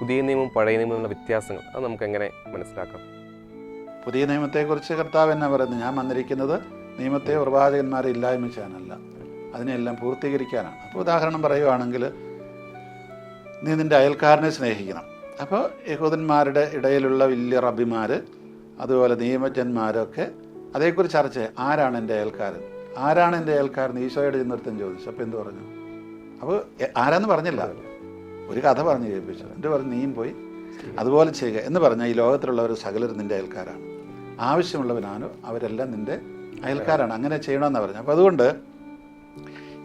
പുതിയ നിയമവും പഴയ നിയമമുള്ള വ്യത്യാസങ്ങൾ അത് നമുക്ക് എങ്ങനെ മനസ്സിലാക്കാം? പുതിയ നിയമത്തെക്കുറിച്ച് കർത്താവ് എന്നാ പറയുന്നത്? ഞാൻ വന്നിരിക്കുന്നത് നിയമത്തെ പ്രവാചകന്മാരെ ഇല്ലായ്മ ചെയ്യാനല്ല. അതിനെല്ലാം പൂർത്തീകരിക്കാനാണ്. അപ്പോൾ ഉദാഹരണം പറയുവാണെങ്കിൽ നീ നിന്റെ അയൽക്കാരനെ സ്നേഹിക്കണം. അപ്പോൾ യഹൂദന്മാരുടെ ഇടയിലുള്ള വലിയ റബിമാർ അതുപോലെ നിയമജ്ഞന്മാരൊക്കെ അതേക്കുറിച്ച് ചർച്ച ആരാണ് എന്റെ അയൽക്കാരൻ? ആരാണ് എന്റെ അയൽക്കാരൻ? ഈശോയുടെ ചെന്നിടത്തും ചോദിച്ചു. അപ്പോൾ എന്ത് പറഞ്ഞു? അപ്പോൾ ആരാന്ന് പറഞ്ഞില്ല. ഒരു കഥ പറഞ്ഞു കേൾപ്പിച്ചു. എന്നിട്ട് പറഞ്ഞു നീയും പോയി അതുപോലെ ചെയ്യുക എന്ന് പറഞ്ഞാൽ ഈ ലോകത്തിലുള്ളവർ സകലരും നിന്റെ അയൽക്കാരാണ്. ആവശ്യമുള്ളവനാണോ അവരെല്ലാം നിന്റെ അയൽക്കാരാണ്. അങ്ങനെ ചെയ്യണമെന്നാണ് പറഞ്ഞു അപ്പോൾ അതുകൊണ്ട്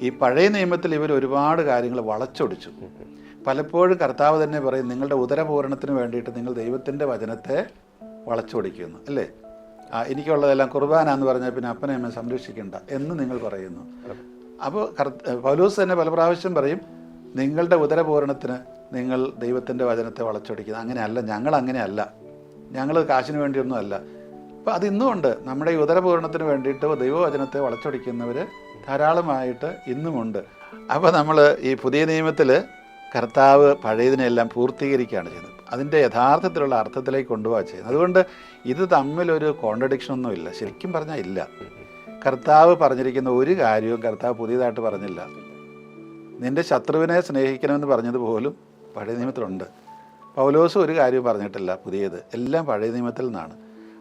ഈ പഴയ നിയമത്തിൽ ഇവർ ഒരുപാട് കാര്യങ്ങൾ വളച്ചൊടിച്ചു. പലപ്പോഴും കർത്താവ് തന്നെ പറയും നിങ്ങളുടെ ഉദരപൂരണത്തിന് വേണ്ടിയിട്ട് നിങ്ങൾ ദൈവത്തിന്റെ വചനത്തെ വളച്ചൊടിക്കുന്നു. അല്ലേ? ആ, എനിക്കുള്ളതെല്ലാം കുർബാനാന്ന് പറഞ്ഞാൽ പിന്നെ അപ്പനെ അമ്മ സംരക്ഷിക്കണ്ട എന്ന് നിങ്ങൾ പറയുന്നു. അപ്പോൾ കർ പൗലൂസ് തന്നെ പല പ്രാവശ്യം പറയും നിങ്ങളുടെ ഉദരപൂരണത്തിന് നിങ്ങൾ ദൈവത്തിന്റെ വചനത്തെ വളച്ചൊടിക്കുന്നത് അങ്ങനെയല്ല ഞങ്ങൾ അങ്ങനെയല്ല. ഞങ്ങൾ കാശിന് വേണ്ടിയൊന്നും അല്ല. അപ്പോൾ അത് ഇന്നുമുണ്ട് നമ്മുടെ ഈ ഉദരപൂരണത്തിന് വേണ്ടിയിട്ട് ദൈവവചനത്തെ വളച്ചൊടിക്കുന്നവർ ധാരാളമായിട്ട് ഇന്നുമുണ്ട് അപ്പോൾ നമ്മൾ ഈ പുതിയ നിയമത്തിൽ കർത്താവ് പഴയതിനെല്ലാം പൂർത്തീകരിക്കുകയാണ് ചെയ്യുന്നത്. അതിന്റെ യഥാർത്ഥത്തിലുള്ള അർത്ഥത്തിലേക്ക് കൊണ്ടുപോകാൻ ചെയ്യുന്നത്. അതുകൊണ്ട് ഇത് തമ്മിലൊരു കോൺട്രഡിക്ഷൻ ഒന്നുമില്ല ശരിക്കും പറഞ്ഞാൽ ഇല്ല. കർത്താവ് പറഞ്ഞിരിക്കുന്ന ഒരു കാര്യവും കർത്താവ് പുതിയതായിട്ട് പറഞ്ഞില്ല. നിന്റെ ശത്രുവിനെ സ്നേഹിക്കണമെന്ന് പറഞ്ഞത് പോലും പഴയ നിയമത്തിലുണ്ട്. പൗലോസ് ഒരു കാര്യവും പറഞ്ഞിട്ടില്ല പുതിയത്. എല്ലാം പഴയ നിയമത്തിൽ നിന്നാണ്.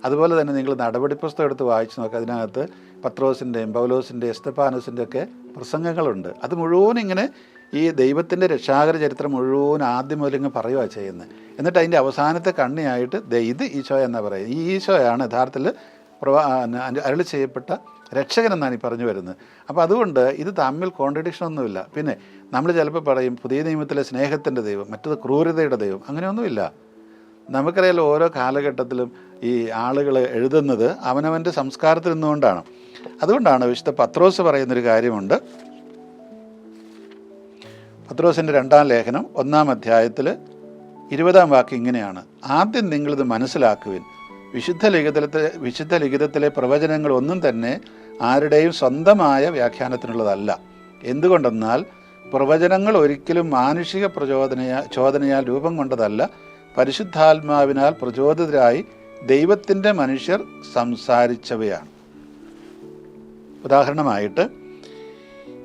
അതുപോലെ തന്നെ നിങ്ങൾ നടപടി പുസ്തകം എടുത്ത് വായിച്ചു നോക്കുക അതിനകത്ത് പത്രോസിന്റെയും പൗലോസിന്റെയും എസ്തപ്പാനോസിന്റെ ഒക്കെ പ്രസംഗങ്ങളുണ്ട്. അത് മുഴുവൻ ഇങ്ങനെ ഈ ദൈവത്തിന്റെ രക്ഷാകര ചരിത്രം മുഴുവൻ ആദ്യം മുതൽ ഇങ്ങ് പറയുക ചെയ്യുന്നത്. എന്നിട്ട് അതിന്റെ അവസാനത്തെ കണ്ണിയായിട്ട് ദൈത് ഈശോ എന്ന് പറയുന്നത്. ഈ ഈശോയാണ് യഥാർത്ഥത്തിൽ പ്രവാ അരളി ചെയ്യപ്പെട്ട രക്ഷകൻ എന്നാണ് ഈ പറഞ്ഞു വരുന്നത്. അപ്പോൾ അതുകൊണ്ട് ഇത് തമ്മിൽ കോൺട്രഡിക്ഷൻ ഒന്നുമില്ല. പിന്നെ നമ്മൾ ചിലപ്പോൾ പറയും പുതിയ നിയമത്തിലെ സ്നേഹത്തിന്റെ ദൈവം മറ്റത് ക്രൂരതയുടെ ദൈവം. അങ്ങനെയൊന്നുമില്ല. നമുക്കറിയാലോ ഓരോ കാലഘട്ടത്തിലും ഈ ആളുകൾ എഴുതുന്നത് അവനവന്റെ സംസ്കാരത്തിൽ നിന്നുകൊണ്ടാണ്. അതുകൊണ്ടാണ് വിശുദ്ധ പത്രോസ് പറയുന്നൊരു കാര്യമുണ്ട്. പത്രോസിന്റെ രണ്ടാം ലേഖനം ഒന്നാം അധ്യായത്തിൽ ഇരുപതാം വാക്ക് ഇങ്ങനെയാണ്. ആദ്യം നിങ്ങളിത് മനസ്സിലാക്കുവിൻ വിശുദ്ധ ലിഖിതത്തിലെ വിശുദ്ധ ലിഖിതത്തിലെ പ്രവചനങ്ങൾ ഒന്നും തന്നെ ആരുടെയും സ്വന്തമായ വ്യാഖ്യാനത്തിനുള്ളതല്ല. എന്തുകൊണ്ടെന്നാൽ പ്രവചനങ്ങൾ ഒരിക്കലും മാനുഷിക പ്രചോദനയാ ചോദനയാൽ രൂപം കൊണ്ടതല്ല. പരിശുദ്ധാത്മാവിനാൽ പ്രചോദിതരായി ദൈവത്തിന്റെ മനുഷ്യർ സംസാരിച്ചവയാണ്. ഉദാഹരണമായിട്ട്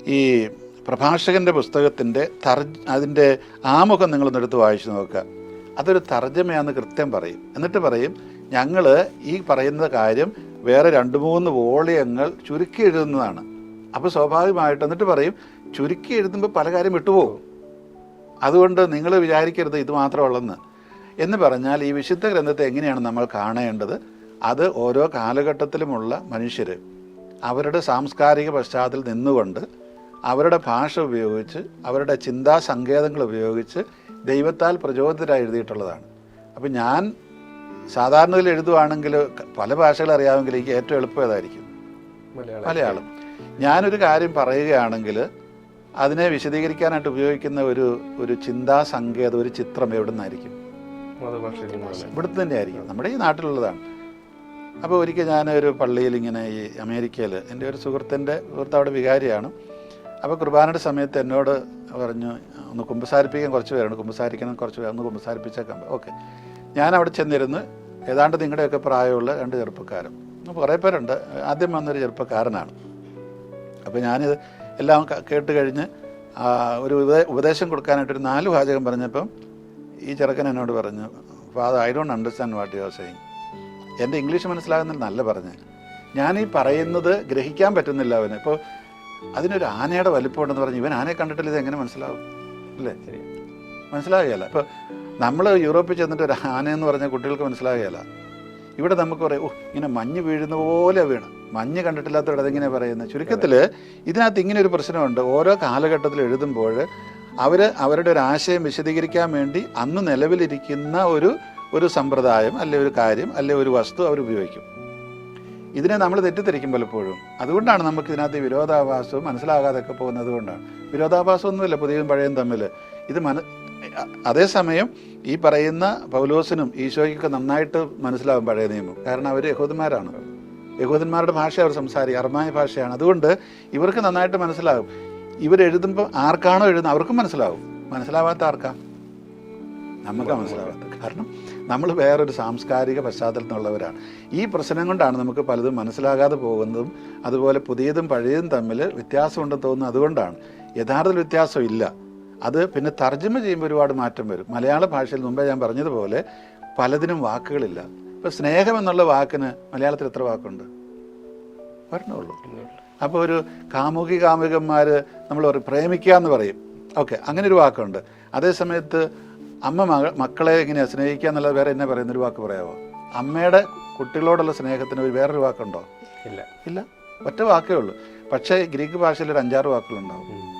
ഈ പ്രഭാഷകന്റെ പുസ്തകത്തിന്റെ തർജ് അതിന്റെ ആമുഖം നിങ്ങളൊന്നെടുത്ത് വായിച്ചു നോക്കുക. അതൊരു തർജമയാണെന്ന് കൃത്യം പറയും. എന്നിട്ട് പറയും ഞങ്ങൾ ഈ പറയുന്ന കാര്യം വേറെ രണ്ട് മൂന്ന് വോളിയങ്ങൾ ചുരുക്കി എഴുതുന്നതാണ്. അപ്പോൾ സ്വാഭാവികമായിട്ട് എന്നിട്ട് പറയും ചുരുക്കി എഴുതുമ്പോൾ പല കാര്യം വിട്ടുപോകും. അതുകൊണ്ട് നിങ്ങൾ വിചാരിക്കരുത് ഇത് മാത്രമുള്ളെന്ന്. എന്ന് പറഞ്ഞാൽ ഈ വിശുദ്ധ ഗ്രന്ഥത്തെ എങ്ങനെയാണ് നമ്മൾ കാണേണ്ടത്? അത് ഓരോ കാലഘട്ടത്തിലുമുള്ള മനുഷ്യർ അവരുടെ സാംസ്കാരിക പശ്ചാത്തലത്തിൽ നിന്നുകൊണ്ട് അവരുടെ ഭാഷ ഉപയോഗിച്ച് അവരുടെ ചിന്താ സങ്കേതങ്ങൾ ഉപയോഗിച്ച് ദൈവത്താൽ പ്രചോദിതരായി എഴുതിയിട്ടുള്ളതാണ്. അപ്പം ഞാൻ സാധാരണയിൽ എഴുതുവാണെങ്കിൽ പല ഭാഷകൾ അറിയാമെങ്കിൽ എനിക്ക് ഏറ്റവും എളുപ്പം ഏതായിരിക്കും? മലയാളം. ഞാനൊരു കാര്യം പറയുകയാണെങ്കിൽ അതിനെ വിശദീകരിക്കാനായിട്ട് ഉപയോഗിക്കുന്ന ഒരു ഒരു ചിന്താ സങ്കേതം ഒരു ചിത്രം എവിടെ നിന്നായിരിക്കും? ഇവിടുത്തെ തന്നെ ആയിരിക്കും നമ്മുടെ ഈ നാട്ടിലുള്ളതാണ്. അപ്പോൾ ഒരിക്കൽ ഞാൻ ഒരു പള്ളിയിൽ ഇങ്ങനെ ഈ അമേരിക്കയിൽ എന്റെ ഒരു സുഹൃത്തിന്റെ സുഹൃത്ത് അവിടെ വികാരിയാണ്. അപ്പോൾ കുർബാനയുടെ സമയത്ത് എന്നോട് പറഞ്ഞു ഒന്ന് കുമ്പസാരിപ്പിക്കാൻ കുറച്ച് പേരുണ്ട്. കുമ്പസാരിക്കണം കുറച്ച് പേര് ഒന്ന് കുമ്പസാരിപ്പിച്ചേക്കാൻ ഓക്കെ. ഞാൻ അവിടെ ചെന്നിരുന്ന് ഏതാണ്ട് നിങ്ങളുടെയൊക്കെ പ്രായമുള്ള രണ്ട് ചെറുപ്പക്കാരും. കുറേ പേരുണ്ട്. ആദ്യം വന്നൊരു ചെറുപ്പക്കാരനാണ്. അപ്പോൾ ഞാനിത് എല്ലാം കേട്ട് കഴിഞ്ഞ് ഒരു ഉപദേശം കൊടുക്കാനായിട്ട് ഒരു നാല് വാചകം പറഞ്ഞപ്പം ഈ ചെറുക്കൻ എന്നോട് പറഞ്ഞു father I don't understand what you are saying എന്റെ ഇംഗ്ലീഷ് മനസ്സിലാകുന്നില്ല നല്ല പറഞ്ഞ്. ഞാൻ ഈ പറയുന്നത് ഗ്രഹിക്കാൻ പറ്റുന്നില്ല അവന്. ഇപ്പോൾ അതിനൊരു ആനയുടെ വലിപ്പമുണ്ടെന്ന് പറഞ്ഞ് ഇവൻ ആനയെ കണ്ടിട്ടില്ല ഇത് എങ്ങനെ മനസ്സിലാവും? അല്ലേ? ശരി മനസ്സിലാകുകയല്ല ഇപ്പോൾ നമ്മൾ യൂറോപ്പിൽ ചെന്നിട്ട് ഒരു ആനയെന്ന് പറഞ്ഞാൽ കുട്ടികൾക്ക് മനസ്സിലാകുകയല്ല ഇവിടെ നമുക്ക് പറയാം ഓ ഇങ്ങനെ മഞ്ഞ് വീഴുന്ന പോലെ വീണ്. മഞ്ഞ് കണ്ടിട്ടില്ലാത്തവിടെ അതെങ്ങനെ പറയുന്നത് ചുരുക്കത്തിൽ ഇതിനകത്ത് ഇങ്ങനെ ഒരു പ്രശ്നമുണ്ട്. ഓരോ കാലഘട്ടത്തിൽ എഴുതുമ്പോൾ അവർ അവരുടെ ഒരു ആശയം വിശദീകരിക്കാൻ വേണ്ടി അന്ന് നിലവിലിരിക്കുന്ന ഒരു ഒരു സമ്പ്രദായം അല്ലെ ഒരു കാര്യം അല്ലെ ഒരു വസ്തു അവർ ഉപയോഗിക്കും. ഇതിനെ നമ്മൾ തെറ്റിദ്ധരിക്കും പലപ്പോഴും. അതുകൊണ്ടാണ് നമുക്ക് ഇതിനകത്ത് വിരോധാഭാസവും മനസ്സിലാകാതൊക്കെ പോകുന്നത് കൊണ്ടാണ്. വിരോധാഭാസം ഒന്നുമില്ല പുതിയതും പഴയതും തമ്മിൽ ഇത് മന അതേസമയം ഈ പറയുന്ന പൗലോസിനും ഈശോയ്ക്കൊക്കെ നന്നായിട്ട് മനസ്സിലാവും പഴയ നിയമം. കാരണം അവർ യഹൂദന്മാരാണ്. യഹൂദന്മാരുടെ ഭാഷ അവർ സംസാരിക്കും അർമായ ഭാഷയാണ്. അതുകൊണ്ട് ഇവർക്ക് നന്നായിട്ട് മനസ്സിലാകും ഇവരെഴുതുമ്പോൾ ആർക്കാണോ എഴുതുന്നത് അവർക്കും മനസ്സിലാവും. മനസ്സിലാവാത്ത ആർക്കാ? നമുക്ക് മനസ്സിലാവാത്ത. കാരണം നമ്മൾ വേറൊരു സാംസ്കാരിക പശ്ചാത്തലത്തിലുള്ളവരാണ്. ഈ പ്രശ്നം കൊണ്ടാണ് നമുക്ക് പലതും മനസ്സിലാകാതെ പോകുന്നതും അതുപോലെ പുതിയതും പഴയതും തമ്മിൽ വ്യത്യാസമുണ്ടെന്ന് തോന്നുന്നത് അതുകൊണ്ടാണ്. യഥാർത്ഥത്തിൽ വ്യത്യാസം ഇല്ല. അത് പിന്നെ തർജമ ചെയ്യുമ്പോൾ ഒരുപാട് മാറ്റം വരും. മലയാള ഭാഷയിൽ മുമ്പേ ഞാൻ പറഞ്ഞതുപോലെ പലതിനും വാക്കുകളില്ല. ഇപ്പോൾ സ്നേഹം എന്നുള്ള വാക്കിന് മലയാളത്തിൽ എത്ര വാക്കുണ്ട്? പറഞ്ഞുള്ളൂ അപ്പോൾ ഒരു കാമുകി കാമുകന്മാർ നമ്മൾ പറയും പ്രേമിക്കുക എന്ന് പറയും. ഓക്കെ അങ്ങനെ ഒരു വാക്കുണ്ട്. അതേ സമയത്ത് അമ്മ മക മക്കളെ എങ്ങനെയാണ് സ്നേഹിക്കുക എന്നുള്ളത് വേറെ എന്നെ പറയുന്നൊരു വാക്ക് പറയാമോ അമ്മയുടെ കുട്ടികളോടുള്ള സ്നേഹത്തിന് ഒരു വേറൊരു വാക്കുണ്ടോ? ഇല്ല. ഇല്ല. ഒറ്റ വാക്കേ ഉള്ളൂ. പക്ഷേ ഗ്രീക്ക് ഭാഷയിൽ ഒരു അഞ്ചാറ് വാക്കുകളുണ്ടാവും.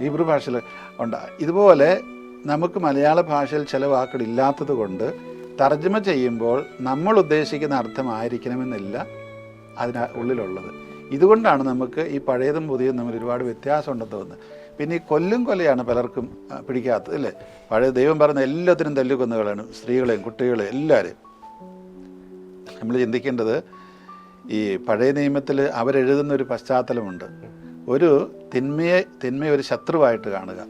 ഹീബ്രു ഭാഷയിൽ ഉണ്ട്. ഇതുപോലെ നമുക്ക് മലയാള ഭാഷയിൽ ചില വാക്കുകൾ ഇല്ലാത്തത് കൊണ്ട് തർജമ ചെയ്യുമ്പോൾ നമ്മൾ ഉദ്ദേശിക്കുന്ന അർത്ഥമായിരിക്കണമെന്നില്ല അതിന ഉള്ളിലുള്ളത്. ഇതുകൊണ്ടാണ് നമുക്ക് ഈ പഴയതും പുതിയതും തമ്മിൽ ഒരുപാട് വ്യത്യാസമുണ്ടെന്ന് തോന്നുന്നത്. പിന്നെ ഈ കൊല്ലും കൊലയാണ് പലർക്കും പിടിക്കാത്തത് അല്ലേ? പഴയ ദൈവം പറയുന്ന എല്ലാത്തിനും തല്ലുകൊന്നുകളാണ് സ്ത്രീകളെയും കുട്ടികളെയും എല്ലാവരെയും. നമ്മൾ ചിന്തിക്കേണ്ടത് ഈ പഴയ നിയമത്തിൽ അവരെഴുതുന്ന ഒരു പശ്ചാത്തലമുണ്ട്. ഒരു തിന്മയെ തിന്മയെ ഒരു ശത്രുവായിട്ട് കാണുക.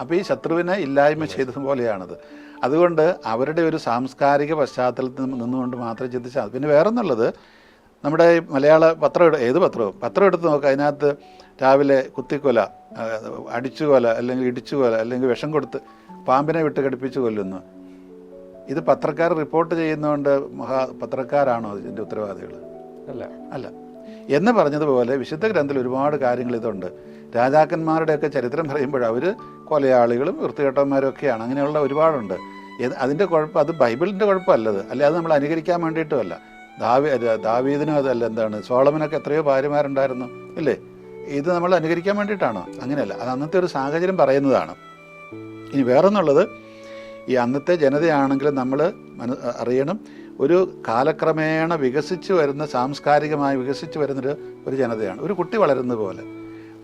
അപ്പോൾ ഈ ശത്രുവിനെ ഇല്ലായ്മ ചെയ്തതുപോലെയാണത് അതുകൊണ്ട് അവരുടെ ഒരു സാംസ്കാരിക പശ്ചാത്തലത്തിൽ നിന്നുകൊണ്ട് മാത്രം ചിന്തിച്ചാൽ. പിന്നെ വേറൊന്നുള്ളത് നമ്മുടെ മലയാള പത്രം ഏത് പത്രവും? പത്രം എടുത്ത് നോക്കുക അതിനകത്ത് രാവിലെ കുത്തിക്കൊല അടിച്ചു കൊല അല്ലെങ്കിൽ ഇടിച്ചുകൊല അല്ലെങ്കിൽ വിഷം കൊടുത്ത് പാമ്പിനെ വിട്ട് കടിപ്പിച്ച് കൊല്ലുന്നു. ഇത് പത്രക്കാർ റിപ്പോർട്ട് ചെയ്യുന്നതുകൊണ്ട് മഹാ പത്രക്കാരാണോ ഇതിന്റെ ഉത്തരവാദികൾ അല്ല. അല്ല. എന്ന് പറഞ്ഞതുപോലെ വിശുദ്ധ ഗ്രന്ഥത്തിൽ ഒരുപാട് കാര്യങ്ങൾ ഇതുണ്ട്. രാജാക്കന്മാരുടെയൊക്കെ ചരിത്രം പറയുമ്പോൾ അവർ കൊലയാളികളും വൃത്തികെട്ടന്മാരും ഒക്കെയാണ് അങ്ങനെയുള്ള ഒരുപാടുണ്ട്. അതിന്റെ കുഴപ്പം അത് ബൈബിളിന്റെ കുഴപ്പമല്ലത്. അല്ലെ അത് നമ്മൾ അനുകരിക്കാൻ വേണ്ടിയിട്ടുമല്ല. ദാവി ദാവീദിനും അതല്ല എന്താണ് സോളമനൊക്കെ എത്രയോ ഭാര്യമാരുണ്ടായിരുന്നു. ഇല്ലേ? ഇത് നമ്മൾ അനുകരിക്കാൻ വേണ്ടിയിട്ടാണോ. അങ്ങനെയല്ല അത് അന്നത്തെ ഒരു സാഹചര്യം പറയുന്നതാണ്. ഇനി വേറൊന്നുള്ളത് ഈ അന്നത്തെ ജനതയാണെങ്കിലും നമ്മൾ അറിയണം. ഒരു കാലക്രമേണ വികസിച്ചു വരുന്ന സാംസ്കാരികമായി വികസിച്ചു വരുന്നൊരു ഒരു ജനതയാണ്. ഒരു കുട്ടി വളരുന്നത് പോലെ.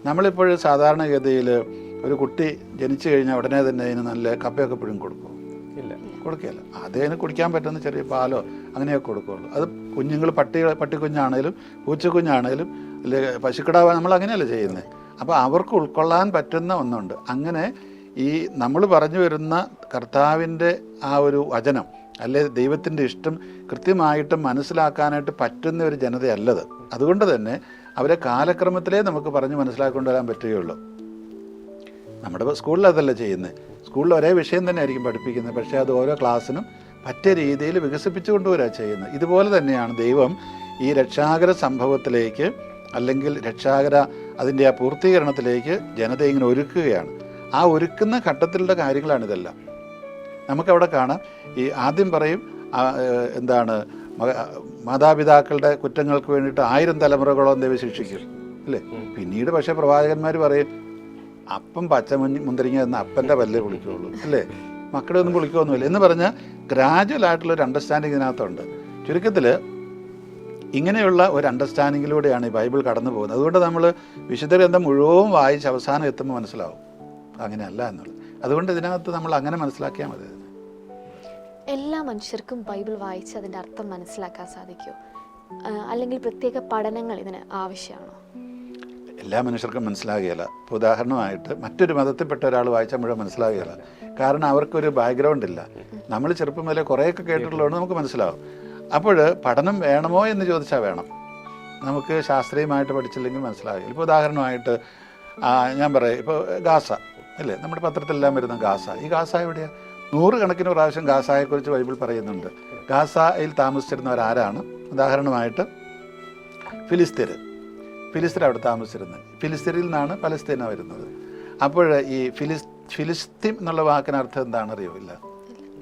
നമ്മളിപ്പോൾ സാധാരണഗതിയിൽ ഒരു കുട്ടി ജനിച്ചു കഴിഞ്ഞാൽ ഉടനെ തന്നെ അതിന് നല്ല കപ്പയൊക്കെ പിഴും കൊടുക്കും. ഇല്ല. കൊടുക്കുകയല്ല. അതിന് കുടിക്കാൻ പറ്റുന്ന ചെറിയ പാലോ അങ്ങനെയൊക്കെ കൊടുക്കുകയുള്ളൂ. അത് കുഞ്ഞുങ്ങൾ പട്ടി പട്ടിക്കുഞ്ഞാണേലും പൂച്ചക്കുഞ്ഞാണേലും അല്ലെങ്കിൽ പശുക്കിടാവ് നമ്മൾ അങ്ങനെയല്ല ചെയ്യുന്നത് അപ്പോൾ അവർക്ക് ഉൾക്കൊള്ളാൻ പറ്റുന്ന ഒന്നുണ്ട്. അങ്ങനെ ഈ നമ്മൾ പറഞ്ഞു വരുന്ന കർത്താവിന്റെ ആ ഒരു വചനം അല്ലെ ദൈവത്തിന്റെ ഇഷ്ടം കൃത്യമായിട്ട് മനസ്സിലാക്കാനായിട്ട് പറ്റുന്ന ഒരു ജനതയല്ലത്. അതുകൊണ്ട് തന്നെ അവരെ കാലക്രമത്തിലേ നമുക്ക് പറഞ്ഞ് മനസ്സിലാക്കി വരാൻ പറ്റുകയുള്ളൂ നമ്മുടെ സ്കൂളിൽ അതല്ല ചെയ്യുന്നത്. സ്കൂളിൽ ഒരേ വിഷയം തന്നെ ആയിരിക്കും പഠിപ്പിക്കുന്നത്. പക്ഷേ അത് ഓരോ ക്ലാസ്സിനും പറ്റിയ രീതിയിൽ വികസിപ്പിച്ചു കൊണ്ടുവരാ ചെയ്യുന്നത്. ഇതുപോലെ തന്നെയാണ് ദൈവം ഈ രക്ഷാകര സംഭവത്തിലേക്ക് അല്ലെങ്കിൽ രക്ഷാകര അതിന്റെ ആ പൂർത്തീകരണത്തിലേക്ക് ജനതയെ ഇങ്ങനെ ഒരുക്കുകയാണ്. ആ ഒരുക്കുന്ന ഘട്ടത്തിലുള്ള കാര്യങ്ങളാണിതെല്ലാം. നമുക്കവിടെ കാണാം. ഈ ആദ്യം പറയും എന്താണ് മാതാപിതാക്കളുടെ കുറ്റങ്ങൾക്ക് വേണ്ടിയിട്ട് ആയിരം തലമുറകളോളം ദൈവം ശിക്ഷിക്കും അല്ലേ? പിന്നീട് പക്ഷേ പ്രവാചകന്മാർ പറയും അപ്പം പച്ച മുന്തിരിങ്ങ എന്ന അപ്പന്റെ പല്ലേ കുളിക്കുകയുള്ളൂ അല്ലേ? മക്കളെ ഒന്നും കുളിക്കുകയൊന്നുമില്ല എന്ന് പറഞ്ഞാൽ ഗ്രാജുവൽ ആയിട്ടുള്ള ഒരു അണ്ടർസ്റ്റാൻഡിങ് ഇതിനകത്തുണ്ട്. ചുരുക്കത്തിൽ ഇങ്ങനെയുള്ള ഒരു അണ്ടർസ്റ്റാൻഡിങ്ങിലൂടെയാണ് ഈ ബൈബിൾ കടന്നു പോകുന്നത്. അതുകൊണ്ട് നമ്മൾ വിശുദ്ധ ഗ്രന്ഥം മുഴുവൻ വായിച്ച് അവസാനം എത്തുമ്പോൾ മനസ്സിലാവും. അങ്ങനെയല്ല എന്നുള്ളത്. അതുകൊണ്ട് ഇതിനകത്ത് നമ്മൾ അങ്ങനെ മനസ്സിലാക്കിയാൽ മതി. എല്ലാ മനുഷ്യർക്കും ബൈബിൾ വായിച്ച് അതിന്റെ അർത്ഥം മനസ്സിലാക്കാൻ സാധിക്കുമോ അല്ലെങ്കിൽ പ്രത്യേക പഠനങ്ങൾ ഇതിന് ആവശ്യമാണോ? എല്ലാ മനുഷ്യർക്കും മനസ്സിലാകുകയില്ല. ഇപ്പോൾ ഉദാഹരണമായിട്ട് മറ്റൊരു മതത്തിൽപ്പെട്ട ഒരാൾ വായിച്ചാൽ മുഴുവൻ മനസ്സിലാകുകയില്ല. കാരണം അവർക്കൊരു ബാക്ക്ഗ്രൗണ്ട് ഇല്ല. നമ്മൾ ചെറുപ്പം മുതലേ കുറേയൊക്കെ കേട്ടിട്ടുള്ളതുകൊണ്ട് നമുക്ക് മനസ്സിലാവും. അപ്പോൾ പഠനം വേണമോ എന്ന് ചോദിച്ചാൽ വേണം. നമുക്ക് ശാസ്ത്രീയമായിട്ട് പഠിച്ചില്ലെങ്കിൽ മനസ്സിലാകില്ല ഇപ്പോൾ ഉദാഹരണമായിട്ട് ഞാൻ പറയാം. ഇപ്പോൾ ഗാസ അല്ലേ നമ്മുടെ പത്രത്തിലെല്ലാം വരുന്ന ഗാസ. ഈ ഗാസ എവിടെയാണ് നൂറുകണക്കിന് പ്രാവശ്യം ഗാസയെക്കുറിച്ച് ബൈബിൾ പറയുന്നുണ്ട്. ഗാസയിൽ താമസിച്ചിരുന്നവരാരാണ്? ഉദാഹരണമായിട്ട് ഫിലിസ്തീർ ഫിലിസ്തീർ അവിടെ താമസിച്ചിരുന്നത് ഫിലിസ്തീനിൽ നിന്നാണ് പലസ്തീന വരുന്നത്. അപ്പോൾ ഈ ഫിലിസ് ഫിലിസ്തീൻ എന്നുള്ള വാക്കിന് അർത്ഥം എന്താണ് അറിയില്ല.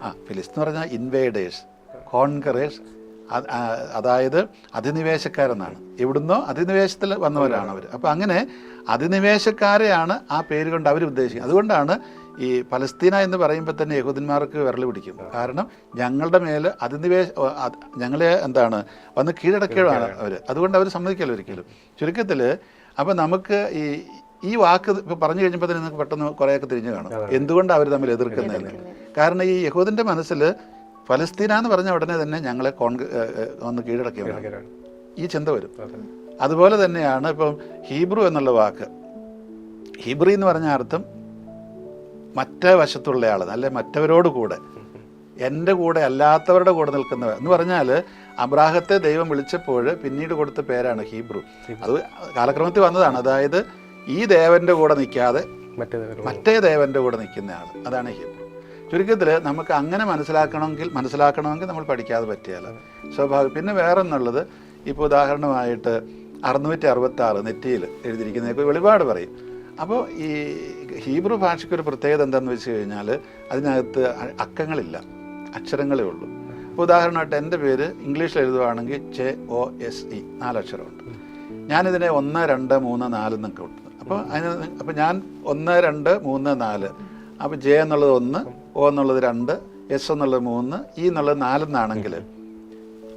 ആ ഫിലിസ്തീൻ എന്ന് പറഞ്ഞാൽ ഇൻവേഡേഴ്സ് കോൺകറേഴ്സ് അതായത് അധിനിവേശക്കാരെന്നാണ്. എവിടുന്നോ അധിനിവേശത്തിൽ വന്നവരാണ് അവർ അപ്പോൾ അങ്ങനെ അധിനിവേശക്കാരെയാണ് ആ പേര് കൊണ്ട് അവർ ഉദ്ദേശിക്കുന്നത്. അതുകൊണ്ടാണ് ഈ പലസ്തീന എന്ന് പറയുമ്പോൾ തന്നെ യഹൂദന്മാർക്ക് വിരൽ പിടിക്കും. കാരണം ഞങ്ങളുടെ മേൽ അധിനിവേശ ഞങ്ങളെ എന്താണ് വന്ന് കീഴടക്കുകയാണ് അവർ അതുകൊണ്ട് അവർ സമ്മതിക്കില്ല ഒരിക്കലും. ചുരുക്കത്തിൽ അപ്പോൾ നമുക്ക് ഈ ഈ വാക്ക് ഇപ്പോൾ പറഞ്ഞു കഴിഞ്ഞപ്പോൾ തന്നെ നിങ്ങൾക്ക് പെട്ടെന്ന് കുറേയൊക്കെ തിരിഞ്ഞു കാണും. എന്തുകൊണ്ടാണ് അവർ തമ്മിൽ എതിർക്കുന്നതെന്ന് കാരണം ഈ യഹൂദിന്റെ മനസ്സിൽ ഫലസ്തീന എന്ന് പറഞ്ഞ ഉടനെ തന്നെ ഞങ്ങളെ കോൺഗ്ര ഏ, ഏ, ഒന്ന് കീഴടക്കിയവരാണ്. ഈ ചിന്ത വരും. അതുപോലെ തന്നെയാണ് ഇപ്പം ഹീബ്രു എന്നുള്ള വാക്ക്. ഹീബ്രി എന്ന് പറഞ്ഞ അർത്ഥം മറ്റേ വശത്തുള്ള ആൾ അല്ലെ മറ്റവരോട് കൂടെ. എന്റെ കൂടെ അല്ലാത്തവരുടെ കൂടെ നിൽക്കുന്നവർ എന്ന് പറഞ്ഞാൽ അബ്രാഹത്തെ ദൈവം വിളിച്ചപ്പോൾ പിന്നീട് കൊടുത്ത പേരാണ് ഹീബ്രു. അത് കാലക്രമത്തിൽ വന്നതാണ്. അതായത് ഈ ദേവന്റെ കൂടെ നിൽക്കാതെ മറ്റേ മറ്റേ ദേവന്റെ കൂടെ നിൽക്കുന്ന ആൾ അതാണ് ഹീബ്രു. ചുരുക്കത്തിൽ നമുക്ക് അങ്ങനെ മനസ്സിലാക്കണമെങ്കിൽ മനസ്സിലാക്കണമെങ്കിൽ നമ്മൾ പഠിക്കാതെ പറ്റിയാൽ സ്വാഭാവികം. പിന്നെ വേറെ എന്നുള്ളത് ഇപ്പോൾ ഉദാഹരണമായിട്ട് അറുന്നൂറ്റി അറുപത്തി ആറ് നെറ്റിയിൽ എഴുതിയിരിക്കുന്ന വെളിപാട് പറയും. അപ്പോൾ ഈ ഹീബ്രു ഭാഷയ്ക്ക് ഒരു പ്രത്യേകത എന്താണെന്ന് വെച്ച് കഴിഞ്ഞാൽ അതിനകത്ത് അക്കങ്ങളില്ല. അക്ഷരങ്ങളേ ഉള്ളൂ. അപ്പോൾ ഉദാഹരണമായിട്ട് എന്റെ പേര് ഇംഗ്ലീഷിൽ എഴുതുവാണെങ്കിൽ ചെ ഒ എസ് ഇ നാലക്ഷരമുണ്ട്. ഞാനിതിനെ ഒന്ന് രണ്ട് മൂന്ന് നാല് എന്നൊക്കെ ഉണ്ട് അപ്പോൾ അതിന് അപ്പോൾ ഞാൻ ഒന്ന് രണ്ട് മൂന്ന് നാല്. അപ്പോൾ ജെ എന്നുള്ളത് ഒന്ന് ഒ എന്നുള്ളത് രണ്ട് എസ് എന്നുള്ളത് മൂന്ന് ഇ എന്നുള്ളത് നാലെന്നാണെങ്കിൽ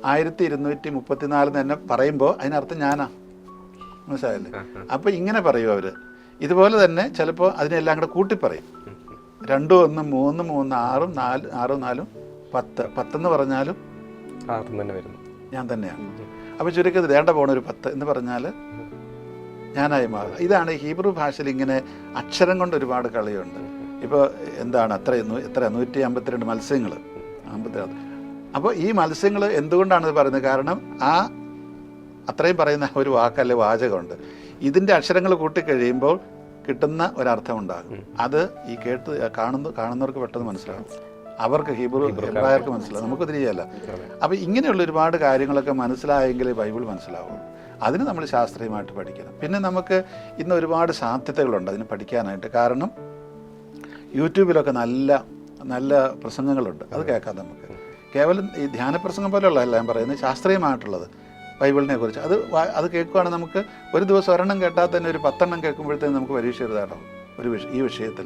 ആയിരത്തി ഇരുന്നൂറ്റി മുപ്പത്തിനാല് തന്നെ പറയുമ്പോൾ അതിനർത്ഥം ഞാനാ മനസ്സിലായില്ലേ അപ്പോൾ ഇങ്ങനെ പറയും അവർ ഇതുപോലെ തന്നെ ചിലപ്പോൾ അതിനെല്ലാം കൂടെ കൂട്ടി പറയും. രണ്ടും ഒന്നും മൂന്നും മൂന്ന് ആറും നാല് ആറും നാലും പത്ത്. പത്തെന്ന് പറഞ്ഞാലും തന്നെ വരുന്നു. ഞാൻ തന്നെയാണ്. അപ്പോൾ ചുരുക്കത്തിൽ വേണ്ട പോണ ഒരു പത്ത് എന്ന് പറഞ്ഞാൽ ഞാനായി മാറുക. ഇതാണ് ഹീബ്രു ഭാഷയിൽ ഇങ്ങനെ അക്ഷരം കൊണ്ട് ഒരുപാട് കളിയുണ്ട്. ഇപ്പോൾ എന്താണ് അത്ര എത്ര? നൂറ്റി അമ്പത്തിരണ്ട് മത്സ്യങ്ങൾ അമ്പത്തിരണ്ട്. അപ്പോൾ ഈ മത്സ്യങ്ങൾ എന്തുകൊണ്ടാണ് പറയുന്നത്? കാരണം ആ അത്രയും പറയുന്ന ഒരു വാക്കല്ലേ വാചകമുണ്ട്. ഇതിന്റെ അക്ഷരങ്ങൾ കൂട്ടിക്കഴിയുമ്പോൾ കിട്ടുന്ന ഒരർത്ഥം ഉണ്ടാകും. അത് ഈ കേട്ട് കാണുന്ന കാണുന്നവർക്ക് പെട്ടെന്ന് മനസ്സിലാകും. അവർക്ക് ഹീബ്രു ഹെബ്രായർക്ക് മനസ്സിലാവും നമുക്ക് തിരികെയല്ല അപ്പോൾ ഇങ്ങനെയുള്ള ഒരുപാട് കാര്യങ്ങളൊക്കെ മനസ്സിലായെങ്കിലേ ബൈബിൾ മനസ്സിലാവുള്ളൂ. അതിന് നമ്മൾ ശാസ്ത്രീയമായിട്ട് പഠിക്കണം. പിന്നെ നമുക്ക് ഇന്ന് ഒരുപാട് സാധ്യതകളുണ്ട് അതിന് പഠിക്കാനായിട്ട്. കാരണം യൂട്യൂബിലൊക്കെ നല്ല നല്ല പ്രസംഗങ്ങളുണ്ട്. അത് കേൾക്കാം നമുക്ക്. കേവലം ഈ ധ്യാനപ്രസംഗം പോലെയുള്ള പോലെയുള്ളതല്ല ഞാൻ പറയുന്നത്. ശാസ്ത്രീയമായിട്ടുള്ളത്. ബൈബിളിനെ കുറിച്ച്. അത് അത് കേൾക്കുകയാണെങ്കിൽ നമുക്ക് ഒരു ദിവസം ഒരെണ്ണം കേട്ടാൽ തന്നെ ഒരു പത്തെണ്ണം കേൾക്കുമ്പോഴത്തേക്കും നമുക്ക് പരീക്ഷ എഴുതാനാവും ഒരു വിഷ ഈ വിഷയത്തിൽ.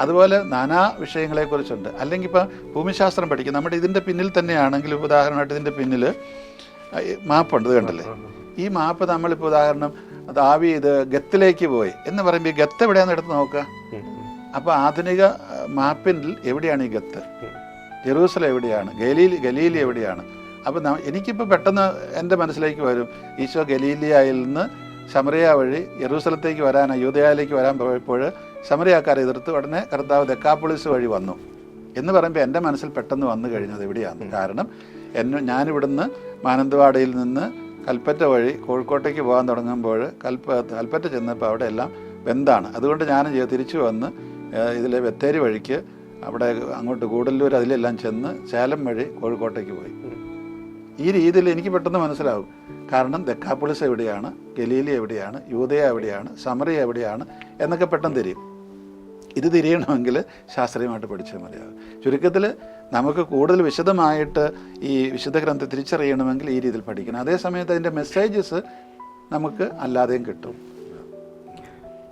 അതുപോലെ നാനാ വിഷയങ്ങളെക്കുറിച്ചുണ്ട്. അല്ലെങ്കിൽ ഇപ്പോൾ ഭൂമിശാസ്ത്രം പഠിക്കും. നമ്മുടെ ഇതിന്റെ പിന്നിൽ തന്നെയാണെങ്കിൽ ഉദാഹരണമായിട്ട് ഇതിന്റെ പിന്നിൽ മാപ്പുണ്ട് ഇത് കണ്ടല്ലേ? ഈ മാപ്പ് നമ്മളിപ്പോൾ ഉദാഹരണം അത് ആവി ഇത് ഗത്തിലേക്ക് പോയി. എന്ന് പറയുമ്പോൾ ഈ ഗത്ത് എവിടെയാണെന്ന് എടുത്ത് നോക്കുക. അപ്പോൾ ആധുനിക മാപ്പിൽ എവിടെയാണ് ഈ ഗത്ത്? ജെറൂസലം എവിടെയാണ്? ഗലീലി ഗലീലി എവിടെയാണ്? അപ്പോൾ എനിക്കിപ്പോൾ പെട്ടെന്ന് എന്റെ മനസ്സിലേക്ക് വരും. ഈശോ ഗലീലിയായിൽ നിന്ന് ശമറിയ വഴി യെറൂസലത്തേക്ക് വരാൻ അയോധ്യയിലേക്ക് വരാൻ പോയപ്പോൾ ശമറിയാക്കാരെ എതിർത്ത് ഉടനെ കർത്താവ് ദക്കാപ്പൊളിസ് വഴി വന്നു. എന്ന് പറയുമ്പോൾ എന്റെ മനസ്സിൽ പെട്ടെന്ന് വന്നു കഴിഞ്ഞത് എവിടെയാണ് കാരണം എന്നെ ഞാനിവിടുന്ന് മാനന്തവാടിയിൽ നിന്ന് കൽപ്പറ്റ വഴി കോഴിക്കോട്ടേക്ക് പോകാൻ തുടങ്ങുമ്പോൾ കൽപ്പ കൽപ്പറ്റ ചെന്നപ്പോൾ അവിടെ എല്ലാം ബന്ധാണ്. അതുകൊണ്ട് ഞാൻ തിരിച്ചു വന്ന് ഇതിലെ ബത്തേരി വഴിക്ക് അവിടെ അങ്ങോട്ട് കൂടല്ലൂർ അതിലെല്ലാം ചെന്ന് ചേലം വഴി കോഴിക്കോട്ടേക്ക് പോയി. ഈ രീതിയിൽ എനിക്ക് പെട്ടെന്ന് മനസ്സിലാവും. കാരണം ദക്കാപ്പുളിസ് എവിടെയാണ് ഗലീലി എവിടെയാണ് യൂതയ എവിടെയാണ് സമറിയ എവിടെയാണ് എന്നൊക്കെ പെട്ടെന്ന് തിരിയും. ഇത് തിരിയണമെങ്കിൽ ശാസ്ത്രീയമായിട്ട് പഠിച്ചാൽ മതിയാകും ചുരുക്കത്തിൽ നമുക്ക് കൂടുതൽ വിശദമായിട്ട് ഈ വിശുദ്ധ ഗ്രന്ഥം തിരിച്ചറിയണമെങ്കിൽ ഈ രീതിയിൽ പഠിക്കണം. അതേസമയത്ത് അതിന്റെ മെസ്സേജസ് നമുക്ക് അല്ലാതെയും കിട്ടും.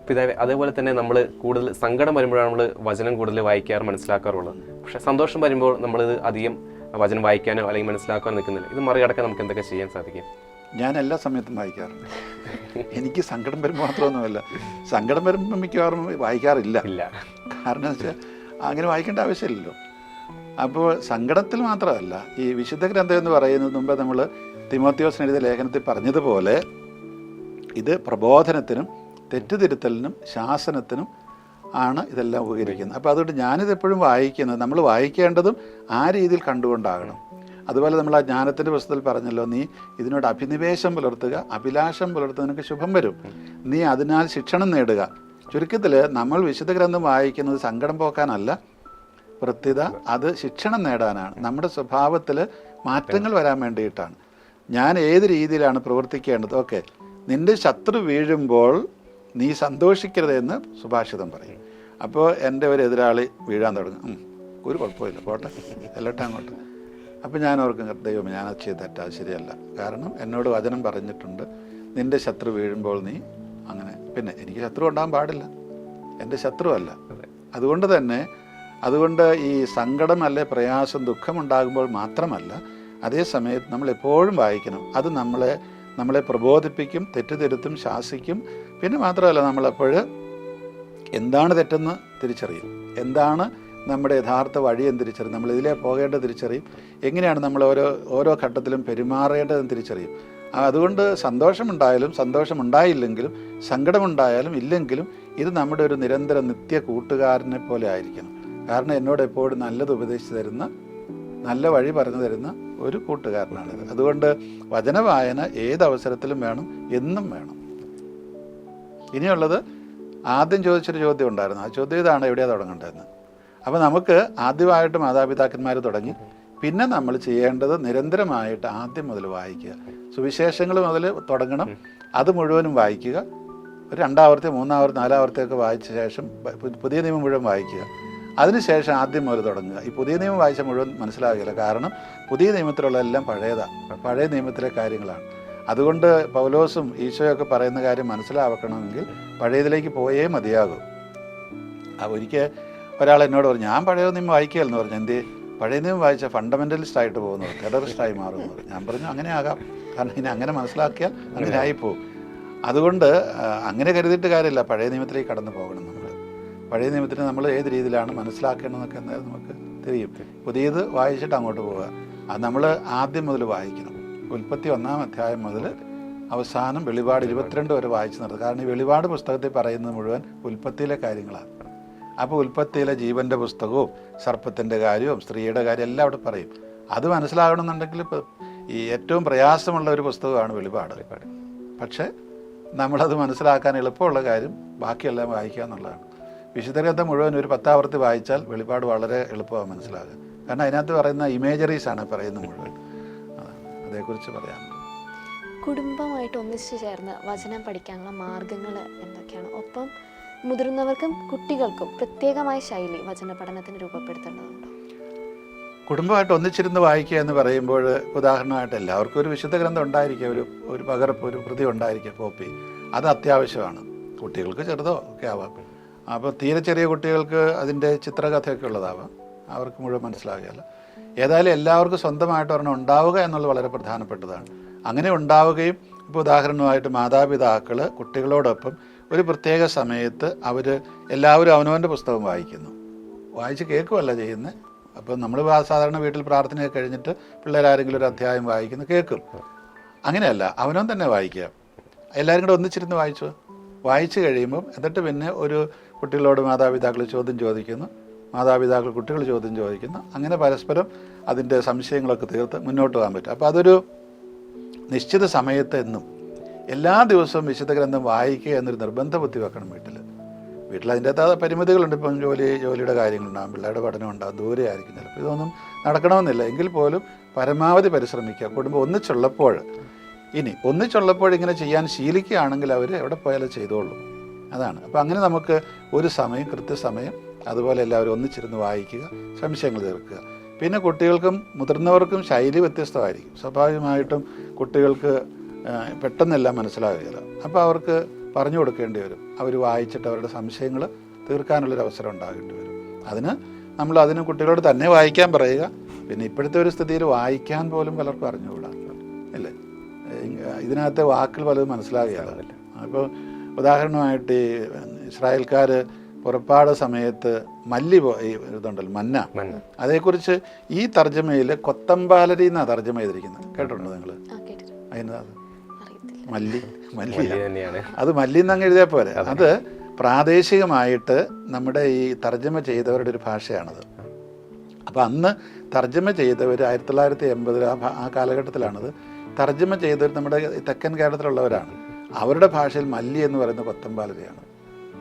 പിതാവെ അതേപോലെ തന്നെ നമ്മൾ കൂടുതൽ സങ്കടം വരുമ്പോഴാണ് നമ്മൾ വചനം കൂടുതൽ വായിക്കാറ് മനസ്സിലാക്കാറുള്ളത്. പക്ഷേ സന്തോഷം വരുമ്പോൾ നമ്മളിത് അധികം വചനം വായിക്കാനോ അല്ലെങ്കിൽ മനസ്സിലാക്കാനോ നിൽക്കുന്നില്ല. ഇത് മറികടക്കാൻ നമുക്ക് എന്തൊക്കെ ചെയ്യാൻ സാധിക്കും? ഞാൻ എല്ലാ സമയത്തും വായിക്കാറുണ്ട്. എനിക്ക് സങ്കടം വരുമ്പോൾ മാത്രമൊന്നുമല്ല. സങ്കടം വരുമ്പോൾ മിക്കവാറും വായിക്കാറില്ല. ഇല്ല. കാരണം വെച്ചാൽ അങ്ങനെ വായിക്കേണ്ട ആവശ്യമില്ലല്ലോ. അപ്പോൾ സങ്കടത്തിൽ മാത്രമല്ല ഈ വിശുദ്ധ ഗ്രന്ഥം എന്ന് പറയുന്നത് മുമ്പ് നമ്മൾ തിമോത്യോസിന് എഴുതിയ ലേഖനത്തിൽ പറഞ്ഞതുപോലെ ഇത് പ്രബോധനത്തിനും തെറ്റുതിരുത്തലിനും ശാസനത്തിനും ആണ് ഇതെല്ലാം ഉപകരിക്കുന്നത്. അപ്പോൾ അതുകൊണ്ട് ഞാനിത് എപ്പോഴും വായിക്കുന്നത് നമ്മൾ വായിക്കേണ്ടതും ആ രീതിയിൽ കണ്ടുകൊണ്ടാകണം. അതുപോലെ നമ്മൾ ആ ജ്ഞാനത്തിന്റെ പുസ്തകത്തിൽ പറഞ്ഞല്ലോ നീ ഇതിനോട് അഭിനിവേശം പുലർത്തുക അഭിലാഷം പുലർത്തുക നിനക്ക് ശുഭം വരും. നീ അതിനാൽ ശിക്ഷണം നേടുക. ചുരുക്കത്തിൽ നമ്മൾ വിശുദ്ധ ഗ്രന്ഥം വായിക്കുന്നത് സങ്കടം പോക്കാനല്ല വൃത്തിത അത് ശിക്ഷണം നേടാനാണ്. നമ്മുടെ സ്വഭാവത്തിൽ മാറ്റങ്ങൾ വരാൻ വേണ്ടിയിട്ടാണ്. ഞാൻ ഏത് രീതിയിലാണ് പ്രവർത്തിക്കേണ്ടത്? ഓക്കെ. നിന്റെ ശത്രു വീഴുമ്പോൾ നീ സന്തോഷിക്കരുതെന്ന് സുഭാഷിതം പറയും. അപ്പോൾ എന്റെ ഒരു എതിരാളി വീഴാൻ തുടങ്ങും. ഒരു കുഴപ്പമില്ല പോട്ടെ. എല്ലട്ടെ അങ്ങോട്ട്. അപ്പോൾ ഞാൻ ഓർക്കും ദൈവം ഞാൻ അത് ചെയ്ത് തെറ്റാ. ശരിയല്ല. കാരണം എന്നോട് വചനം പറഞ്ഞിട്ടുണ്ട്. നിന്റെ ശത്രു വീഴുമ്പോൾ നീ അങ്ങനെ. പിന്നെ എനിക്ക് ശത്രു ഉണ്ടാകാൻ പാടില്ല. എന്റെ ശത്രുവല്ല അതുകൊണ്ട് തന്നെ അതുകൊണ്ട് ഈ സങ്കടം അല്ലെ പ്രയാസം ദുഃഖമുണ്ടാകുമ്പോൾ മാത്രമല്ല അതേ സമയത്ത് നമ്മൾ എപ്പോഴും വായിക്കണം. അത് നമ്മളെ നമ്മളെ പ്രബോധിപ്പിക്കും തെറ്റുതിരുത്തും ശാസിക്കും. പിന്നെ മാത്രമല്ല നമ്മളപ്പോൾ എന്താണ് തെറ്റെന്ന് തിരിച്ചറിയും. എന്താണ് നമ്മുടെ യഥാർത്ഥ വഴി എന്ന് തിരിച്ചറിയും. നമ്മൾ ഇതിലേ പോകേണ്ടത് തിരിച്ചറിയും. എങ്ങനെയാണ് നമ്മൾ ഓരോ ഓരോ ഘട്ടത്തിലും പെരുമാറേണ്ടതെന്ന് തിരിച്ചറിയും. അതുകൊണ്ട് സന്തോഷമുണ്ടായാലും സന്തോഷമുണ്ടായില്ലെങ്കിലും സങ്കടമുണ്ടായാലും ഇല്ലെങ്കിലും ഇത് നമ്മുടെ ഒരു നിരന്തര നിത്യ കൂട്ടുകാരനെ പോലെ ആയിരിക്കണം. കാരണം എന്നോട് എപ്പോഴും നല്ലത് ഉപദേശിച്ചു തരുന്ന നല്ല വഴി പറഞ്ഞു തരുന്ന ഒരു കൂട്ടുകാരനാണിത്. അതുകൊണ്ട് വചനവായന ഏത് അവസരത്തിലും വേണം എന്നും വേണം. ഇനിയുള്ളത് ആദ്യം ചോദിച്ചൊരു ചോദ്യം ഉണ്ടായിരുന്നു. ആ ചോദ്യം ഇതാണ് എവിടെയാണ് തുടങ്ങേണ്ടതെന്ന്. അപ്പോൾ നമുക്ക് ആദ്യമായിട്ട് മാതാപിതാക്കന്മാർ തുടങ്ങി. പിന്നെ നമ്മൾ ചെയ്യേണ്ടത് നിരന്തരമായിട്ട് ആദ്യം മുതൽ വായിക്കുക. സുവിശേഷങ്ങൾ മുതൽ തുടങ്ങണം. അത് മുഴുവനും വായിക്കുക. ഒരു രണ്ടാവർത്തി മൂന്നാവർത്തി നാലാവർത്തിയൊക്കെ വായിച്ച ശേഷം പുതിയ നിയമം മുഴുവൻ വായിക്കുക. അതിനുശേഷം ആദ്യം മുതൽ തുടങ്ങുക. ഈ പുതിയ നിയമം വായിച്ച മുഴുവൻ മനസ്സിലാകില്ല. കാരണം പുതിയ നിയമത്തിലുള്ള എല്ലാം പഴയതാണ് പഴയ നിയമത്തിലെ കാര്യങ്ങളാണ്. അതുകൊണ്ട് പൗലോസും ഈശോയൊക്കെ പറയുന്ന കാര്യം മനസ്സിലാക്കണമെങ്കിൽ പഴയതിലേക്ക് പോയേ മതിയാകും. അപ്പോൾ ഒരിക്കൽ ഒരാൾ എന്നോട് പറഞ്ഞു ഞാൻ പഴയ നിയമം വായിക്കുകയെന്ന് പറഞ്ഞു. എന്ത്? പഴയ നിയമം വായിച്ച ഫണ്ടമെന്റലിസ്റ്റ് ആയിട്ട് പോകുന്നത് ടെററിസ്റ്റായി മാറുന്നത് ഞാൻ പറഞ്ഞു അങ്ങനെ ആകാം. കാരണം ഇനി അങ്ങനെ മനസ്സിലാക്കിയാൽ അങ്ങനെ ആയിപ്പോവും. അതുകൊണ്ട് അങ്ങനെ കരുതിയിട്ട് കാര്യമില്ല. പഴയ നിയമത്തിലേക്ക് കടന്നു പോകണം നമ്മൾ പഴയ നിയമത്തിന് നമ്മൾ ഏത് രീതിയിലാണ് മനസ്സിലാക്കേണ്ടതെന്നൊക്കെ എന്തായാലും നമുക്ക് തിരിയും പുതിയത് വായിച്ചിട്ട് അങ്ങോട്ട് പോവുക. അത് നമ്മൾ ആദ്യം മുതൽ വായിക്കണം. ഉൽപ്പത്തി ഒന്നാം അധ്യായം മുതൽ അവസാനം വെളിപാട് ഇരുപത്തിരണ്ട് വരെ വായിച്ചു നടത്തും. കാരണം ഈ വെളിപാട് പുസ്തകത്തിൽ പറയുന്നത് മുഴുവൻ ഉൽപ്പത്തിയിലെ കാര്യങ്ങളാണ്. അപ്പോൾ ഉൽപ്പത്തിയിലെ ജീവന്റെ പുസ്തകവും സർപ്പത്തിന്റെ കാര്യവും സ്ത്രീയുടെ കാര്യം എല്ലാം അവിടെ പറയും. അത് മനസ്സിലാകണമെന്നുണ്ടെങ്കിൽ ഈ ഏറ്റവും പ്രയാസമുള്ള ഒരു പുസ്തകമാണ് വെളിപാട്. പക്ഷേ നമ്മളത് മനസ്സിലാക്കാൻ എളുപ്പമുള്ള കാര്യം ബാക്കിയെല്ലാം വായിക്കുക എന്നുള്ളതാണ്. വിശുദ്ധ ഗ്രന്ഥം മുഴുവൻ ഒരു പത്താവർത്തി വായിച്ചാൽ വെളിപാട് വളരെ എളുപ്പമാണ് മനസ്സിലാകുക കാരണം അതിനകത്ത് പറയുന്ന ഇമേജറീസാണ് പറയുന്നത് മുഴുവൻ. അതേക്കുറിച്ച് പറയാം. കുടുംബമായിട്ട് ഒന്നിച്ചു ചേർന്ന് വചനം പഠിക്കാനുള്ള മാർഗങ്ങൾ എന്തൊക്കെയാണ്? ഒപ്പം മുതിർന്നവർക്കും കുട്ടികൾക്കും പ്രത്യേകമായ ശൈലി വചന പഠനത്തിന് രൂപപ്പെടുത്തേണ്ടതുണ്ടോ? കുടുംബമായിട്ട് ഒന്നിച്ചിരുന്ന് വായിക്കുക എന്ന് പറയുമ്പോൾ ഉദാഹരണമായിട്ട് എല്ലാവർക്കും ഒരു വിശുദ്ധ ഗ്രന്ഥം ഉണ്ടായിരിക്കുക ഒരു ഒരു പകർപ്പ് ഒരു കൃതി ഉണ്ടായിരിക്കുക കോപ്പി. അത് അത്യാവശ്യമാണ്. കുട്ടികൾക്ക് ചെറുതോ ഒക്കെ ആവാം. അപ്പോൾ തീരെ ചെറിയ കുട്ടികൾക്ക് അതിന്റെ ചിത്രകഥയൊക്കെ ഉള്ളതാവാം. അവർക്ക് മുഴുവൻ മനസ്സിലാകുകയല്ല ഏതായാലും എല്ലാവർക്കും സ്വന്തമായിട്ട് ഒരെണ്ണം ഉണ്ടാവുക എന്നുള്ളത് വളരെ പ്രധാനപ്പെട്ടതാണ്. അങ്ങനെ ഉണ്ടാവുകയും ഇപ്പോൾ ഉദാഹരണമായിട്ട് മാതാപിതാക്കൾ കുട്ടികളോടൊപ്പം ഒരു പ്രത്യേക സമയത്ത് അവർ എല്ലാവരും അവനവന്റെ പുസ്തകം വായിക്കുന്നു. വായിച്ച് കേൾക്കുമല്ല ചെയ്യുന്നത് അപ്പം നമ്മൾ സാധാരണ വീട്ടിൽ പ്രാർത്ഥനയൊക്കെ കഴിഞ്ഞിട്ട് പിള്ളേരാരെങ്കിലും ഒരു അധ്യായം വായിക്കുന്നു കേൾക്കും. അങ്ങനെയല്ല അവനവൻ തന്നെ വായിക്കുക. എല്ലാവരും കൂടെ ഒന്നിച്ചിരുന്ന് വായിച്ചു? വായിച്ചു കഴിയുമ്പം എന്നിട്ട് പിന്നെ ഒരു കുട്ടികളോട് മാതാപിതാക്കൾ ചോദ്യം ചോദിക്കുന്നു. മാതാപിതാക്കൾ കുട്ടികൾ ചോദ്യം ചോദിക്കുന്നു അങ്ങനെ പരസ്പരം അതിന്റെ സംശയങ്ങളൊക്കെ തീർത്ത് മുന്നോട്ട് പോകാൻ പറ്റും. അപ്പോൾ അതൊരു നിശ്ചിത സമയത്ത് എന്നും എല്ലാ ദിവസവും വിശുദ്ധ ഗ്രന്ഥം വായിക്കുക എന്നൊരു നിർബന്ധ ബുദ്ധി വെക്കണം വീട്ടിൽ. വീട്ടിൽ അതിന്റെതായ പരിമിതികളുണ്ട്. ഇപ്പം ജോലി ജോലിയുടെ കാര്യങ്ങളുണ്ടാകും പിള്ളേരുടെ പഠനം ഉണ്ടാകും ദൂരെ ആയിരിക്കും ചിലപ്പോൾ. ഇതൊന്നും നടക്കണമെന്നില്ല. എങ്കിൽ പോലും പരമാവധി പരിശ്രമിക്കുക. കുടുംബം ഒന്നിച്ചുള്ളപ്പോൾ ഇനി ഒന്നിച്ചുള്ളപ്പോൾ ഇങ്ങനെ ചെയ്യാൻ ശീലിക്കുകയാണെങ്കിൽ അവർ എവിടെ പോയാലും ചെയ്തോളും. അതാണ്. അപ്പോൾ അങ്ങനെ നമുക്ക് ഒരു സമയം കൃത്യസമയം അതുപോലെ എല്ലാവരും ഒന്നിച്ചിരുന്ന് വായിക്കുക സംശയങ്ങൾ തീർക്കുക. പിന്നെ കുട്ടികൾക്കും മുതിർന്നവർക്കും ശൈലി വ്യത്യസ്തമായിരിക്കും. സ്വാഭാവികമായിട്ടും കുട്ടികൾക്ക് പെട്ടെന്നെല്ലാം മനസ്സിലാകുകയില്ല അപ്പോൾ അവർക്ക് പറഞ്ഞു കൊടുക്കേണ്ടി വരും. അവർ വായിച്ചിട്ട് അവരുടെ സംശയങ്ങൾ തീർക്കാനുള്ളൊരു അവസരം ഉണ്ടാകേണ്ടി വരും. അതിന് നമ്മൾ അതിന് കുട്ടികളോട് തന്നെ വായിക്കാൻ പറയുക. പിന്നെ ഇപ്പോഴത്തെ ഒരു സ്ഥിതിയിൽ വായിക്കാൻ പോലും പലർക്കും അറിഞ്ഞുകൂടാ. അല്ലേ? ഇതിനകത്തെ വാക്കുകൾ പലതും മനസ്സിലാകുകയല്ല അപ്പോൾ ഉദാഹരണമായിട്ട് ഈ ഇസ്രായേൽക്കാർ പുറപ്പാട് സമയത്ത് മല്ലി ഇതുണ്ടല്ലോ മന്ന. അതേക്കുറിച്ച് ഈ തർജമയിൽ കൊത്തമ്പാലരി എന്നാണ് തർജമ ചെയ്തിരിക്കുന്നത്? കേട്ടിട്ടുണ്ടോ നിങ്ങൾ അതിനാ മല്ലി മല്ലി. അത് മല്ലി എന്നങ്ങ് എഴുതിയാൽ പോലെ അത്. പ്രാദേശികമായിട്ട് നമ്മുടെ ഈ തർജമ ചെയ്തവരുടെ ഒരു ഭാഷയാണത്. അപ്പോൾ അന്ന് തർജമ ചെയ്തവർ ആയിരത്തി തൊള്ളായിരത്തി എൺപതിൽ ആ ആ കാലഘട്ടത്തിലാണത്. തർജമ ചെയ്തവർ നമ്മുടെ തെക്കൻ കേരളത്തിലുള്ളവരാണ്. അവരുടെ ഭാഷയിൽ മല്ലി എന്ന് പറയുന്ന കൊത്തമ്പാലരിയാണ്.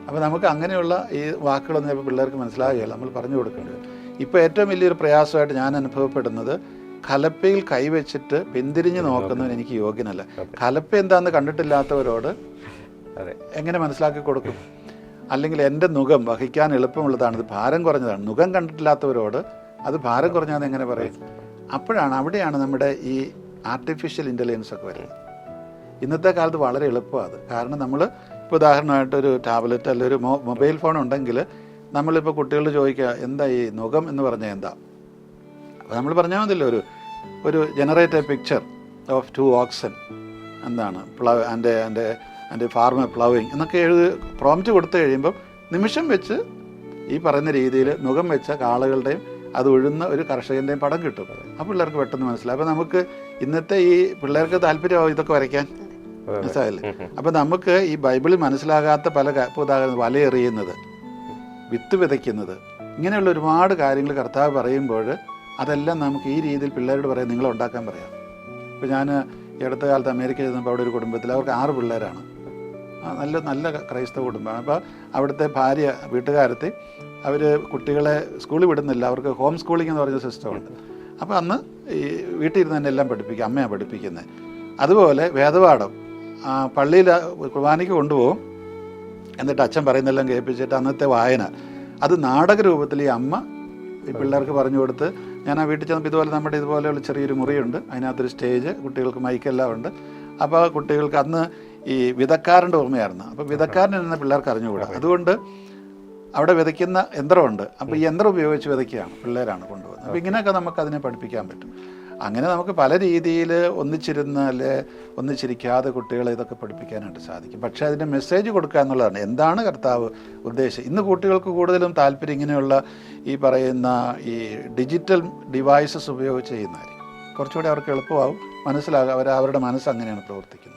അപ്പോൾ നമുക്ക് അങ്ങനെയുള്ള ഈ വാക്കുകളൊന്നും ഇപ്പോൾ പിള്ളേർക്ക് മനസ്സിലാകുകയില്ല നമ്മൾ പറഞ്ഞു കൊടുക്കേണ്ടത്. ഇപ്പോൾ ഏറ്റവും വലിയൊരു പ്രയാസമായിട്ട് ഞാൻ അനുഭവപ്പെടുന്നത് കലപ്പയിൽ കൈവച്ചിട്ട് പിന്തിരിഞ്ഞ് നോക്കുന്നവൻ എനിക്ക് യോഗ്യനല്ല. കലപ്പ എന്താണെന്ന് കണ്ടിട്ടില്ലാത്തവരോട് എങ്ങനെ മനസ്സിലാക്കി കൊടുക്കും? അല്ലെങ്കിൽ എന്റെ നുഖം വഹിക്കാൻ എളുപ്പമുള്ളതാണ് ഇത് ഭാരം കുറഞ്ഞതാണ്. നുഖം കണ്ടിട്ടില്ലാത്തവരോട് അത് ഭാരം കുറഞ്ഞാന്ന് എങ്ങനെ പറയും? അപ്പോഴാണ് അവിടെയാണ് നമ്മുടെ ഈ ആർട്ടിഫിഷ്യൽ ഇന്റലിജൻസ് ഒക്കെ വരുന്നത്. ഇന്നത്തെ കാലത്ത് വളരെ എളുപ്പമാണ് അത്. കാരണം നമ്മൾ ഇപ്പോൾ ഉദാഹരണമായിട്ട് ഒരു ടാബ്ലറ്റ് അല്ലെങ്കിൽ ഒരു മൊബൈൽ ഫോൺ ഉണ്ടെങ്കിൽ നമ്മളിപ്പോൾ കുട്ടികളോട് ചോദിക്കുക എന്താ ഈ നുഖം എന്ന് പറഞ്ഞാൽ എന്താ? അപ്പോൾ നമ്മൾ പറഞ്ഞാൽ മതിയല്ലോ ഒരു ഒരു generate a picture of two oxen എന്താണ്? പ്ലവ് എന്റെ എന്റെ എന്റെ ഫാർമ പ്ലവിങ് എന്നൊക്കെ എഴുതി പ്രോംപ്റ്റ് കൊടുത്തു കഴിയുമ്പം നിമിഷം വെച്ച് ഈ പറയുന്ന രീതിയിൽ മുഖം വെച്ച കാളകളുടെയും അത് ഉഴുന്ന ഒരു കർഷകന്റെയും പടം കിട്ടും. ആ പിള്ളേർക്ക് പെട്ടെന്ന് മനസ്സിലാവും അപ്പോൾ നമുക്ക് ഇന്നത്തെ ഈ പിള്ളേർക്ക് താല്പര്യമാവും ഇതൊക്കെ വരയ്ക്കാൻ. മനസ്സിലായില്ലേ? അപ്പോൾ നമുക്ക് ഈ ബൈബിളിൽ മനസ്സിലാകാത്ത പല ഇപ്പൊ ഉദാഹരണം വലയെറിയുന്നത് വിത്ത് വിതയ്ക്കുന്നത് ഇങ്ങനെയുള്ള ഒരുപാട് കാര്യങ്ങൾ കർത്താവ് പറയുമ്പോൾ അതെല്ലാം നമുക്ക് ഈ രീതിയിൽ പിള്ളേരോട് പറയാം നിങ്ങൾ ഉണ്ടാക്കാൻ പറയാം. ഇപ്പോൾ ഞാൻ ഈ അടുത്ത കാലത്ത് അമേരിക്ക ചെന്നപ്പോൾ അവിടെ ഒരു കുടുംബത്തിൽ അവർക്ക് ആറ് പിള്ളേരാണ്. നല്ല നല്ല ക്രൈസ്തവ കുടുംബമാണ്. അപ്പോൾ അവിടുത്തെ ഭാര്യ വീട്ടുകാരത്തി അവർ കുട്ടികളെ സ്കൂളിൽ വിടുന്നില്ല. അവർക്ക് ഹോം സ്കൂളിംഗ് എന്ന് പറഞ്ഞ സിസ്റ്റമുണ്ട്. അപ്പോൾ അന്ന് ഈ വീട്ടിൽ ഇരുന്ന് തന്നെ എല്ലാം പഠിപ്പിക്കുക അമ്മയാണ് പഠിപ്പിക്കുന്നത്. അതുപോലെ വേദപാഠം. പള്ളിയിൽ കുർബാനയ്ക്ക് കൊണ്ടുപോകും. എന്നിട്ട് അച്ഛൻ പറയുന്നെല്ലാം കേൾപ്പിച്ചിട്ട് അന്നത്തെ വായന. അത് നാടക രൂപത്തിൽ ഈ അമ്മ ഈ പിള്ളേർക്ക് പറഞ്ഞു കൊടുത്ത് ഞാൻ ആ വീട്ടിൽ ചെന്നപ്പോൾ ഇതുപോലെ നമ്മുടെ ഇതുപോലെയുള്ള ചെറിയൊരു മുറിയുണ്ട്. അതിനകത്തൊരു സ്റ്റേജ് കുട്ടികൾക്ക് മൈക്കെല്ലാം ഉണ്ട്. അപ്പോൾ ആ കുട്ടികൾക്ക് അന്ന് ഈ വിതക്കാരന്റെ ഓർമ്മയായിരുന്നു. അപ്പോൾ വിതക്കാരൻ എന്ന പിള്ളേർക്ക് അറിഞ്ഞുകൂടാ. അതുകൊണ്ട് അവിടെ വിതയ്ക്കുന്ന യന്ത്രമുണ്ട്. അപ്പോൾ ഈ യന്ത്രം ഉപയോഗിച്ച് വിതയ്ക്കുകയാണ് പിള്ളേരാണ് കൊണ്ടുപോകുന്നത്. അപ്പോൾ ഇങ്ങനെയൊക്കെ നമുക്ക് അതിനെ പഠിപ്പിക്കാൻ പറ്റും. അങ്ങനെ നമുക്ക് പല രീതിയിൽ ഒന്നിച്ചിരുന്നാൽ ഒന്നിച്ചിരിക്കാതെ കുട്ടികളെ ഇതൊക്കെ പഠിപ്പിക്കാനായിട്ട് സാധിക്കും. പക്ഷേ അതിന്റെ മെസ്സേജ് കൊടുക്കുക എന്നുള്ളതാണ്. എന്താണ് കർത്താവ് ഉദ്ദേശം? ഇന്ന് കുട്ടികൾക്ക് കൂടുതലും താല്പര്യം ഇങ്ങനെയുള്ള ഈ പറയുന്ന ഈ ഡിജിറ്റൽ ഡിവൈസസ് ഉപയോഗിച്ച് ചെയ്യുന്നതായിരിക്കും. കുറച്ചുകൂടി അവർക്ക് എളുപ്പമാവും. മനസ്സിലാകും. അവർ അവരുടെ മനസ്സ് അങ്ങനെയാണ് പ്രവർത്തിക്കുന്നത്.